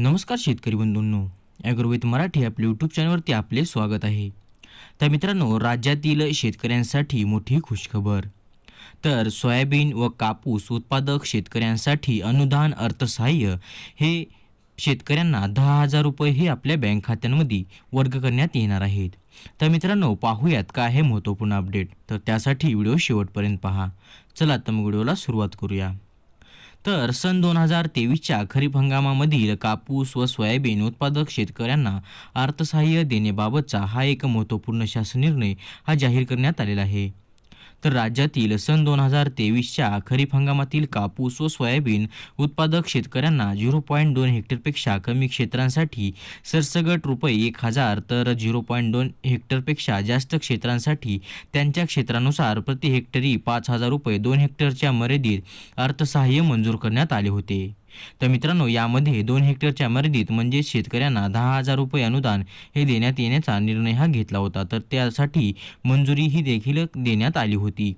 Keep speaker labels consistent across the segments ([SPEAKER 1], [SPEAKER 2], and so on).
[SPEAKER 1] नमस्कार शेतकरी बंधूंनो. ॲग्रोवेद मराठी आपल्या यूट्यूब चॅनलवरती आपले स्वागत आहे. तर मित्रांनो राज्यातील शेतकऱ्यांसाठी मोठी खुशखबर. तर सोयाबीन व कापूस उत्पादक शेतकऱ्यांसाठी अनुदान अर्थसहाय्य हे शेतकऱ्यांना दहा हजार रुपये हे आपल्या बँक खात्यांमध्ये वर्ग करण्यात येणार आहेत. तर मित्रांनो पाहूयात काय आहे महत्त्वपूर्ण अपडेट तर त्यासाठी व्हिडिओ शेवटपर्यंत पहा. चला तर मग व्हिडिओला सुरुवात करूया. तर सन दोन हजार तेवीसच्या खरीप हंगामामधील कापूस व सोयाबीन उत्पादक शेतकऱ्यांना अर्थसहाय्य देण्याबाबतचा हा एक महत्त्वपूर्ण शासन निर्णय हा जाहीर करण्यात आलेला आहे. तर राज्यातील सन दोन हजार तेवीसच्या खरीप हंगामातील कापूस व सोयाबीन उत्पादक शेतकऱ्यांना झिरो पॉईंट दोन हेक्टरपेक्षा कमी क्षेत्रांसाठी सरसगट रुपये एक हजार तर झिरो पॉईंट दोन हेक्टरपेक्षा जास्त क्षेत्रांसाठी त्यांच्या क्षेत्रानुसार प्रति हेक्टरी पाच हजार रुपये दोन हेक्टरच्या मर्यादित अर्थसहाय्य मंजूर करण्यात आले होते. तर मित्रांनो यामध्ये दोन हेक्टरच्या मर्यादित म्हणजे शेतकऱ्यांना दहा हजार रुपये अनुदान हे देण्यात येण्याचा निर्णय हा घेतला होता. तर त्यासाठी मंजुरी ही देखील देण्यात आली होती.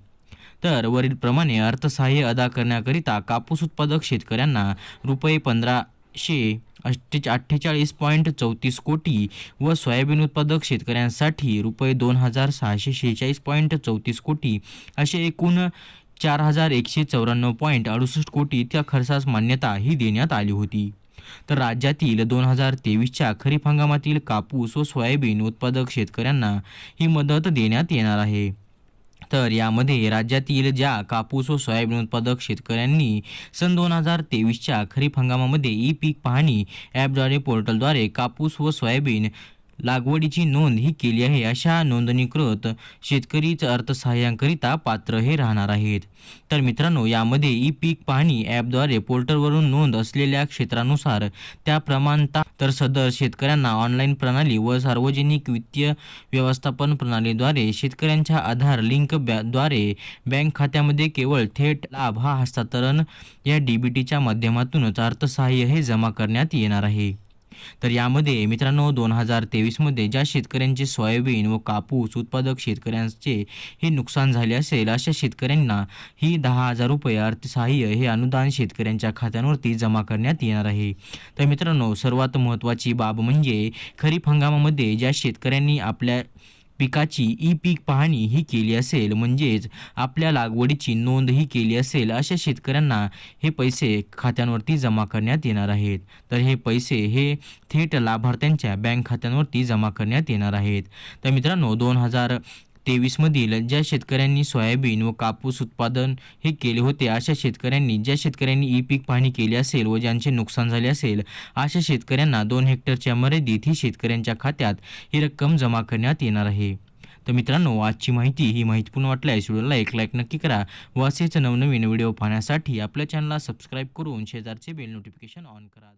[SPEAKER 1] तर वरीलप्रमाणे अर्थसहाय्य अदा करण्याकरिता कापूस उत्पादक शेतकऱ्यांना रुपये पंधराशे अठ्ठे अठ्ठेचाळीस पॉईंट चौतीस कोटी व सोयाबीन उत्पादक शेतकऱ्यांसाठी रुपये दोन हजार सहाशे शेहेचाळीस पॉईंट चौतीस कोटी असे एकूण चार हजार एकशे चौऱ्याण्णव पॉईंट अडुसष्ट कोटी इतक्या खर्चास मान्यता ही देण्यात आली होती. तर राज्यातील दोन हजार तेवीसच्या खरीप हंगामातील कापूस व सोयाबीन उत्पादक शेतकऱ्यांना ही मदत देण्यात येणार आहे. तर यामध्ये राज्यातील ज्या कापूस व सोयाबीन उत्पादक शेतकऱ्यांनी सन दोन हजार तेवीसच्या खरीप हंगामामध्ये ई पीक पाहणी ॲपद्वारे पोर्टलद्वारे कापूस व सोयाबीन लागवडीची नोंद ही केली आहे अशा नोंदणीकृत शेतकरीच अर्थसहाय्यांकरिता पात्र हे राहणार आहेत. तर मित्रांनो यामध्ये ई पीक पाहणी ॲपद्वारे पोर्टलवरून नोंद असलेल्या क्षेत्रानुसार त्या प्रमाणता तर सदर शेतकऱ्यांना ऑनलाईन प्रणाली व सार्वजनिक वित्तीय व्यवस्थापन प्रणालीद्वारे शेतकऱ्यांच्या आधार लिंकद्वारे बँक खात्यामध्ये केवळ थेट लाभ हा हस्तांतरण या डी बी टीच्या माध्यमातूनच अर्थसहाय्य हे जमा करण्यात येणार आहे. तर यामध्ये मित्रांनो दोन हजार तेवीसमध्ये ज्या शेतकऱ्यांचे सोयाबीन व कापूस उत्पादक शेतकऱ्यांचे हे नुकसान झाले असेल अशा शेतकऱ्यांना ही दहा हजार रुपये अर्थसहाय्य हे अनुदान शेतकऱ्यांच्या खात्यांवरती जमा करण्यात येणार आहे. तर मित्रांनो सर्वात महत्त्वाची बाब म्हणजे खरीप हंगामामध्ये ज्या शेतकऱ्यांनी आपल्या पिकाची ई पीक पाहणी ही केली असेल म्हणजेच आपल्या लागवडीची नोंद ही केली असेल अशा शेतकऱ्यांना हे पैसे खात्यांवरती जमा करण्यात येणार आहेत. तर हे पैसे हे थेट लाभार्थ्यांच्या बँक खात्यांवरती जमा करण्यात येणार आहेत. तर मित्रांनो दोन हजार तेवीसमधील ज्या शेतकऱ्यांनी सोयाबीन व कापूस उत्पादन हे केले होते अशा शेतकऱ्यांनी ज्या शेतकऱ्यांनी ई पीक पाहणी केली असेल व ज्यांचे नुकसान झाले असेल अशा शेतकऱ्यांना दोन हेक्टरच्या मर्यादित ही शेतकऱ्यांच्या खात्यात ही रक्कम जमा करण्यात येणार आहे. तर मित्रांनो आजची माहिती ही माहितीपूर्ण वाटल्यास व्हिडिओला एक लाईक नक्की करा व असेच नवनवीन व्हिडिओ पाहण्यासाठी आपल्या चॅनलला सबस्क्राईब करून शेजारचे बेल नोटिफिकेशन ऑन करा.